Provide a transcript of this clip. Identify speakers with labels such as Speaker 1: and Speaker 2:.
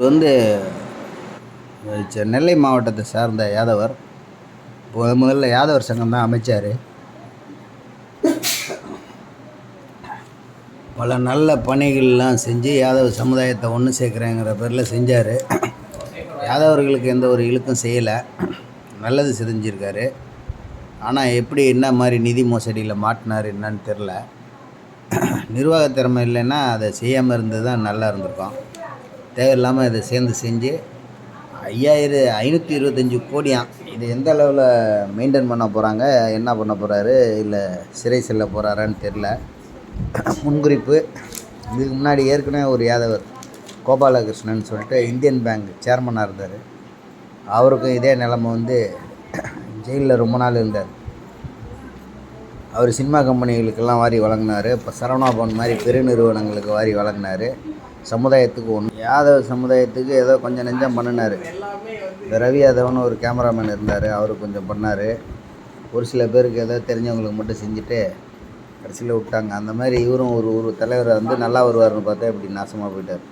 Speaker 1: இது வந்து நெல்லை மாவட்டத்தை சார்ந்த யாதவர். முத முதல்ல யாதவர் சங்கம் தான் அமைச்சார். பல நல்ல பணிகள்லாம் செஞ்சு யாதவ சமுதாயத்தை ஒன்று சேர்க்குறேங்கிற பேரில் செஞ்சார். யாதவர்களுக்கு எந்த ஒரு இழுக்கும் செய்யலை. நல்லது செஞ்சிருக்காரு. ஆனால் எப்படி என்ன மாதிரி நிதி மோசடியில் மாட்டினார் என்னன்னு தெரில நிர்வாக திறமை இல்லைன்னா அதை செய்யாமல் இருந்தது தான் நல்லா இருந்திருக்கும். தேவையில்லாமல் இதை சேர்ந்து செஞ்சு ஐயாயிரம் ஐநூற்றி இருபத்தஞ்சி கோடியாம் இது எந்த அளவில் மெயின்டைன் பண்ண போகிறாங்க என்ன பண்ண போகிறாரு இல்லை சிறை செல்ல போகிறாரான்னு தெரில முன்குறிப்பு. இதுக்கு முன்னாடி ஏற்கனவே ஒரு யாதவர் கோபாலகிருஷ்ணன் சொல்லிட்டு இந்தியன் பேங்க் சேர்மனாக இருந்தார். அவருக்கும் இதே நிலமை வந்து ஜெயிலில் ரொம்ப நாள் இருந்தார். அவர் சினிமா கம்பெனிகளுக்கெல்லாம் வாரி வழங்கினார். இப்போ சரவணா பவன் மாதிரி பெருநிறுவனங்களுக்கு வாரி வழங்கினார். சமுதாயத்துக்கு ஒன்று யாதவ சமுதாயத்துக்கு ஏதோ கொஞ்சம் நெஞ்சம் பண்ணினார். இந்த ரவி யாதவன் ஒரு கேமராமேன் இருந்தார். அவர் கொஞ்சம் பண்ணார். ஒரு சில பேருக்கு ஏதோ தெரிஞ்சவங்களுக்கு மட்டும் செஞ்சுட்டு கடைசியில் விட்டாங்க. அந்த மாதிரி இவரும் ஒரு ஒரு தலைவர் வந்து நல்லா வருவார்னு பார்த்தா இப்படி நாசமாக போயிட்டார்.